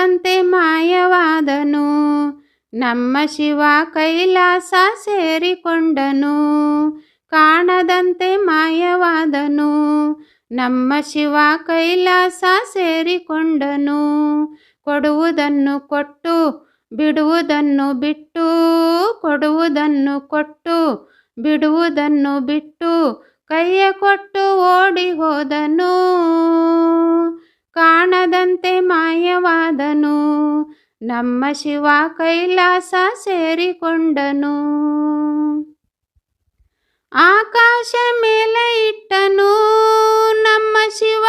ಕಾಣದಂತೆ ಮಾಯವಾದನು. ನಮ್ಮ ಶಿವ ಕೈಲಾಸ ಸೇರಿಕೊಂಡನು. ಕಾಣದಂತೆ ಮಾಯವಾದನು. ನಮ್ಮ ಶಿವ ಕೈಲಾಸ ಸೇರಿಕೊಂಡನು. ಕೊಡುವುದನ್ನು ಕೊಟ್ಟು, ಬಿಡುವುದನ್ನು ಬಿಟ್ಟು, ಕೊಡುವುದನ್ನು ಕೊಟ್ಟು, ಬಿಡುವುದನ್ನು ಬಿಟ್ಟು, ಕೈಯ ಕೊಟ್ಟು ಓಡಿ ಹೋದನು ಮಾಯವಾದನು ನಮ್ಮ ಶಿವ ಕೈಲಾಸ ಸೇರಿಕೊಂಡನು. ಆಕಾಶ ಮೇಲೆ ಇಟ್ಟನು. ನಮ್ಮ ಶಿವ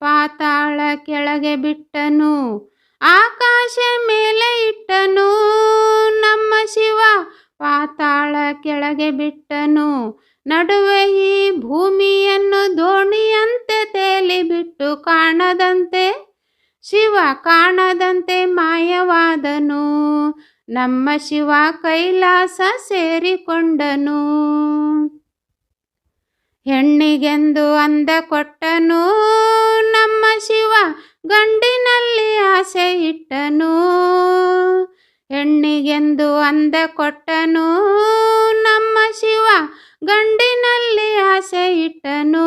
ಪಾತಾಳ ಕೆಳಗೆ ಬಿಟ್ಟನು. ಆಕಾಶ ಮೇಲೆ ಇಟ್ಟನು. ನಮ್ಮ ಶಿವ ಪಾತಾಳ ಕೆಳಗೆ ಬಿಟ್ಟನು. ನಡುವೆ ಈ ಭೂಮಿಯನ್ನು ದೋಣಿಯಂತೆ ತೇಲಿಬಿಟ್ಟು ಕಾಣದಂತೆ ಶಿವ ಕಾಣದಂತೆ ಮಾಯವಾದನು. ನಮ್ಮ ಶಿವ ಕೈಲಾಸ ಸೇರಿಕೊಂಡನು. ಹೆಣ್ಣಿಗೆಂದು ಅಂದ ಕೊಟ್ಟನು. ನಮ್ಮ ಶಿವ ಗಂಡಿನಲ್ಲಿ ಆಸೆ ಇಟ್ಟನು. ಹೆಣ್ಣಿಗೆಂದು ಅಂದ ಕೊಟ್ಟನು. ನಮ್ಮ ಶಿವ ಗಂಡಿನಲ್ಲಿ ಆಸೆ ಇಟ್ಟನು.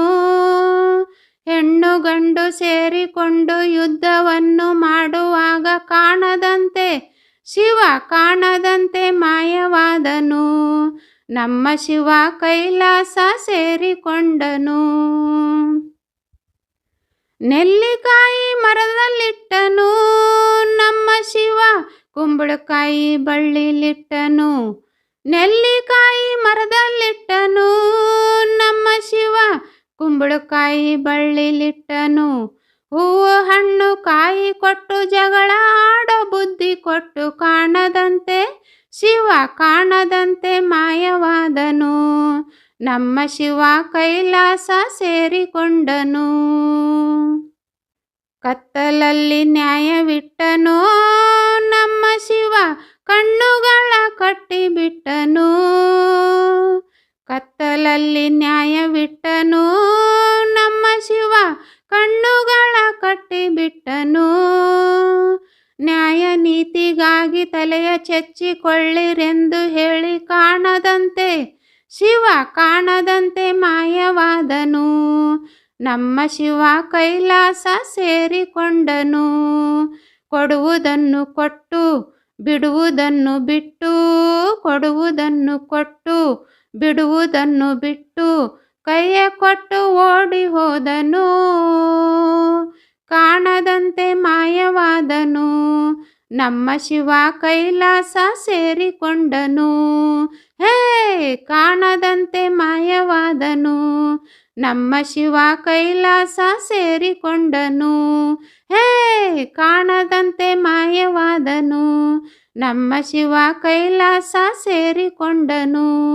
ಗಂಡು ಸೇರಿಕೊಂಡು ಯುದ್ಧವನ್ನು ಮಾಡುವಾಗ ಕಾಣದಂತೆ, ಶಿವ ಕಾಣದಂತೆ ಮಾಯವಾದನು. ನಮ್ಮ ಶಿವ ಕೈಲಾಸ ಸೇರಿಕೊಂಡನು. ನೆಲ್ಲಿಕಾಯಿ ಮರದಲ್ಲಿಟ್ಟನು. ನಮ್ಮ ಶಿವ ಕುಂಬಳಕಾಯಿ ಬಳ್ಳಿಲಿಟ್ಟನು. ನೆಲ್ಲಿಕಾಯಿ ಮರದಲ್ಲಿಟ್ಟನು. ಕುಂಬಳಕಾಯಿ ಬಳ್ಳಿಲಿಟ್ಟನು. ಹೂವು ಹಣ್ಣು ಕಾಯಿ ಕೊಟ್ಟು ಜಗಳ ಆಡೋ ಬುದ್ಧಿ ಕೊಟ್ಟು ಕಾಣದಂತೆ, ಶಿವ ಕಾಣದಂತೆ ಮಾಯವಾದನು. ನಮ್ಮ ಶಿವ ಕೈಲಾಸ ಸೇರಿಕೊಂಡನು. ಕತ್ತಲಲ್ಲಿ ನ್ಯಾಯವಿಟ್ಟನು. ನಮ್ಮ ಶಿವ ಕಣ್ಣುಗಳ ಕಟ್ಟಿಬಿಟ್ಟನು. ಕತ್ತಲಲ್ಲಿ ನ್ಯಾಯವಿಟ್ಟನು ನೀತಿಗಾಗಿ ತಲೆಯ ಚೆಚ್ಚಿಕೊಳ್ಳಿರೆಂದು ಹೇಳಿ ಕಾಣದಂತೆ, ಶಿವ ಕಾಣದಂತೆ ಮಾಯವಾದನು. ನಮ್ಮ ಶಿವ ಕೈಲಾಸ ಸೇರಿಕೊಂಡನು. ಕೊಡುವುದನ್ನು ಕೊಟ್ಟು, ಬಿಡುವುದನ್ನು ಬಿಟ್ಟು, ಕೊಡುವುದನ್ನು ಕೊಟ್ಟು, ಬಿಡುವುದನ್ನು ಬಿಟ್ಟು ಕೈಯ ಕೊಟ್ಟು ಓಡಿ ಹೋದನು. ಕಾಣದಂತೆ ಮಾಯವಾದನು. ನಮ್ಮ ಶಿವ ಕೈಲಾಸ ಸೇರಿಕೊಂಡನು. ಹೇ, ಕಾಣದಂತೆ ಮಾಯವಾದನು. ನಮ್ಮ ಶಿವ ಕೈಲಾಸ ಸೇರಿಕೊಂಡನು. ಹೇ, ಕಾಣದಂತೆ ಮಾಯವಾದನು. ನಮ್ಮ ಶಿವ ಕೈಲಾಸ ಸೇರಿಕೊಂಡನು.